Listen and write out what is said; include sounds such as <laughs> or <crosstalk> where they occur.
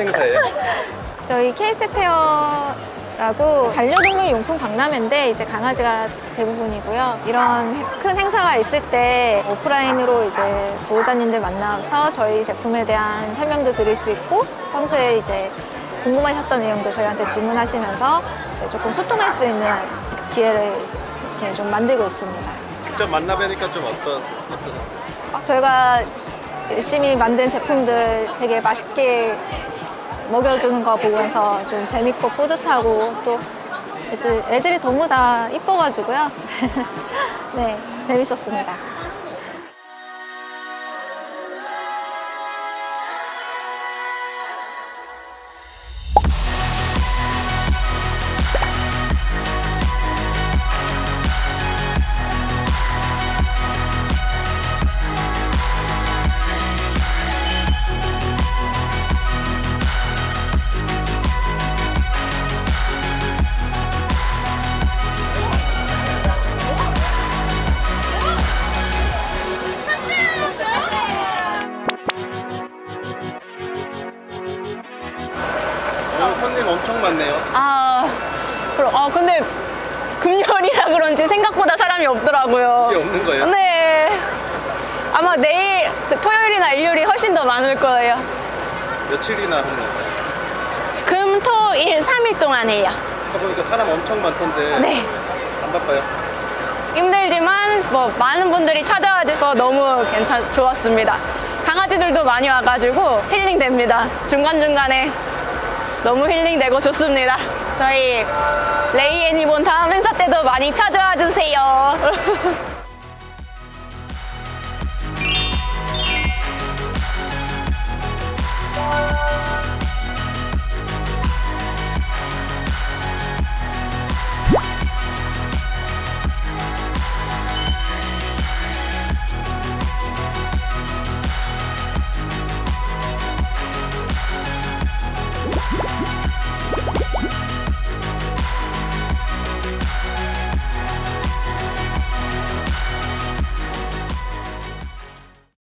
행사예요? <laughs> 저희 케이페페어라고 반려동물 용품 박람회인데 이제 강아지가 대부분이고요. 이런 해- 큰 행사가 있을 때 오프라인으로 이제 보호자님들 만나서 저희 제품에 대한 설명도 드릴 수 있고 평소에 이제 궁금하셨던 내용도 저희한테 질문하시면서 이제 조금 소통할 수 있는 기회를 이렇게 좀 만들고 있습니다. 직접 만나뵈니까 좀 어떠, 어떠셨어요? 저희가 열심히 만든 제품들 되게 맛있게 먹여주는 거 보면서 좀 재밌고 뿌듯하고 또 애들, 애들이 너무 다 이뻐가지고요. <laughs> 네, 재밌었습니다. 엄청 많네요. 아, 그럼, 아, 근데 금요일이라 그런지 생각보다 사람이 없더라고요. 이게 없는 거예요? 네. 아마 내일, 그 토요일이나 일요일이 훨씬 더 많을 거예요. 며칠이나 거예요? 금, 토, 일, 3일 동안 해요. 가보니까 사람 엄청 많던데 네. 안 바빠요? 힘들지만 뭐 많은 분들이 찾아와 주셔서 너무 괜찮 좋았습니다. 강아지들도 많이 와가지고 힐링 됩니다. 중간 중간에 너무 힐링 되고 좋습니다. 저희 레이 애니본 다음 행사 때도 많이 찾아와 주세요. <laughs>